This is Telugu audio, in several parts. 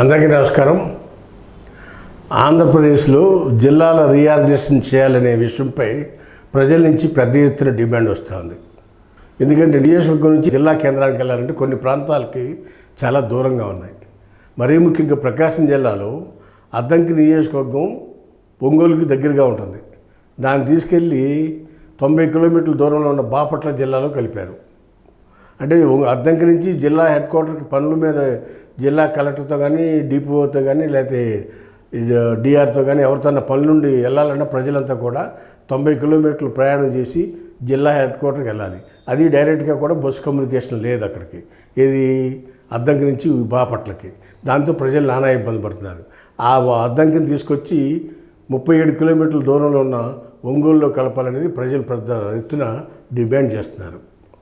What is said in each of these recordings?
అందరికీ నమస్కారం. ఆంధ్రప్రదేశ్లో జిల్లాల రీఆర్గనైజేషన్ చేయాలనే విషయంపై ప్రజల నుంచి పెద్ద ఎత్తున డిమాండ్ వస్తుంది. ఎందుకంటే నియోజకవర్గం నుంచి జిల్లా కేంద్రానికి వెళ్ళాలంటే కొన్ని ప్రాంతాలకి చాలా దూరంగా ఉన్నాయి. మరీ ముఖ్యంగా ప్రకాశం జిల్లాలో అద్దంకి నియోజకవర్గం ఒంగోలుకి దగ్గరగా ఉంటుంది. దాన్ని తీసుకెళ్ళి తొంభై కిలోమీటర్ల దూరంలో ఉన్న బాపట్ల జిల్లాలో కలిపారు. అంటే ఒంగ- అద్దంకి నుంచి జిల్లా హెడ్ క్వార్టర్కి పనుల మీద జిల్లా కలెక్టర్తో కానీ డిపిఓతో కానీ లేకపోతే డిఆర్తో కానీ ఎవరితో పనుల నుండి వెళ్ళాలన్నా ప్రజలంతా కూడా తొంభై కిలోమీటర్లు ప్రయాణం చేసి జిల్లా హెడ్ క్వార్టర్కి వెళ్ళాలి. అది డైరెక్ట్గా కూడా బస్సు కమ్యూనికేషన్ లేదు అక్కడికి. ఏది? అద్దంకి నుంచి బాపట్లకి. దాంతో ప్రజలు నానా ఇబ్బంది పడుతున్నారు. ఆ అద్దంకిని తీసుకొచ్చి ముప్పై ఏడు కిలోమీటర్ల దూరంలో ఉన్న ఒంగోలులో కలపాలనేది ప్రజలు పెద్ద ఎత్తున డిమాండ్ చేస్తున్నారు.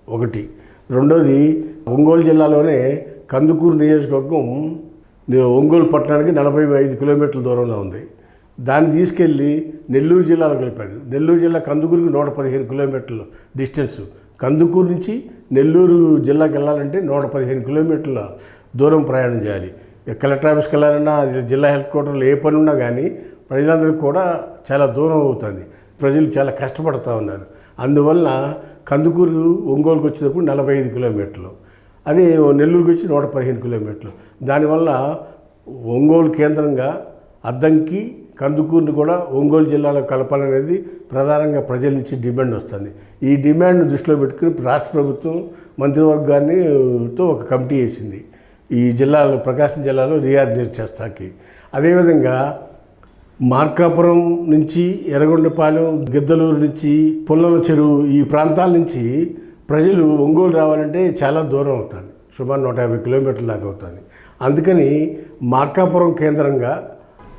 ఒకటి. రెండోది ఒంగోలు జిల్లాలోనే కందుకూరు నియోజకవర్గం ఒంగోలు పట్టణానికి నలభై ఐదు కిలోమీటర్ల దూరంలో ఉంది. దాన్ని తీసుకెళ్ళి నెల్లూరు జిల్లాలో కలిపారు. నెల్లూరు జిల్లా కందుకూరుకి నూట పదిహేను కిలోమీటర్ల డిస్టెన్స్. కందుకూరు నుంచి నెల్లూరు జిల్లాకి వెళ్ళాలంటే నూట పదిహేను కిలోమీటర్ల దూరం ప్రయాణం చేయాలి. కలెక్టర్ ఆఫీస్కి వెళ్ళాలన్నా జిల్లా హెడ్ క్వార్టర్లో ఏ పని ఉన్నా కానీ ప్రజలందరికీ కూడా చాలా దూరం అవుతుంది. ప్రజలు చాలా కష్టపడుతూ ఉన్నారు. అందువలన కందుకూరు ఒంగోలుకి వచ్చేటప్పుడు నలభై ఐదు కిలోమీటర్లు. అదే నెల్లూరుకి వచ్చి నూట పదిహేను కిలోమీటర్లు. దానివల్ల ఒంగోలు కేంద్రంగా అద్దంకి కందుకూరుని కూడా ఒంగోలు జిల్లాలో కలపాలనేది ప్రధానంగా ప్రజల నుంచి డిమాండ్ వస్తుంది. ఈ డిమాండ్ను దృష్టిలో పెట్టుకుని రాష్ట్ర ప్రభుత్వం మంత్రివర్గాన్నితో ఒక కమిటీ వేసింది. ఈ జిల్లాలో ప్రకాశం జిల్లాలో రీఆర్డినేట్ చేస్తాకి. అదేవిధంగా మార్కాపురం నుంచి ఎర్రగొండపాలెం గిద్దలూరు నుంచి పుల్లల చెరువు ఈ ప్రాంతాల నుంచి ప్రజలు ఒంగోలు రావాలంటే చాలా దూరం అవుతుంది. సుమారు నూట యాభై కిలోమీటర్ల దాకా అవుతుంది. అందుకని మార్కాపురం కేంద్రంగా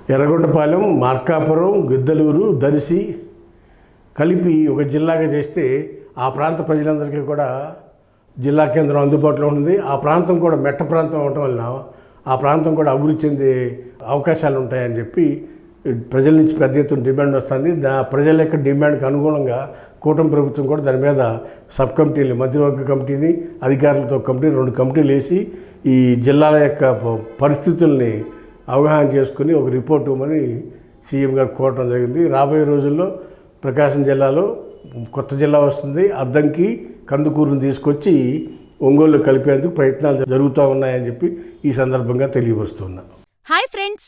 ఎర్రగొండపాలెం మార్కాపురం గిద్దలూరు దరిసి కలిపి ఒక జిల్లాగా చేస్తే ఆ ప్రాంత ప్రజలందరికీ కూడా జిల్లా కేంద్రం అందుబాటులో ఉంది ఆ ప్రాంతం కూడా మెట్ట ప్రాంతం అవటం వలన ఆ ప్రాంతం కూడా అభివృద్ధి చెందే అవకాశాలు ఉంటాయని చెప్పి ప్రజల నుంచి పెద్ద ఎత్తున డిమాండ్ వస్తుంది. దా ప్రజల యొక్క డిమాండ్కి అనుగుణంగా కూటమి ప్రభుత్వం కూడా దాని మీద సబ్ కమిటీలు మధ్యవర్గ కమిటీని అధికారులతో కమిటీ రెండు కమిటీలు వేసి ఈ జిల్లాల యొక్క పరిస్థితుల్ని అవగాహన చేసుకుని ఒక రిపోర్ట్ ఇవ్వమని సీఎం గారు కోరటం జరిగింది. రాబోయే రోజుల్లో ప్రకాశం జిల్లాలో కొత్త జిల్లా వస్తుంది. అద్దంకి కందుకూరును తీసుకొచ్చి ఒంగోలు కలిపేందుకు ప్రయత్నాలు జరుగుతూ ఉన్నాయని చెప్పి ఈ సందర్భంగా తెలియపరుస్తున్నా. Hi friends!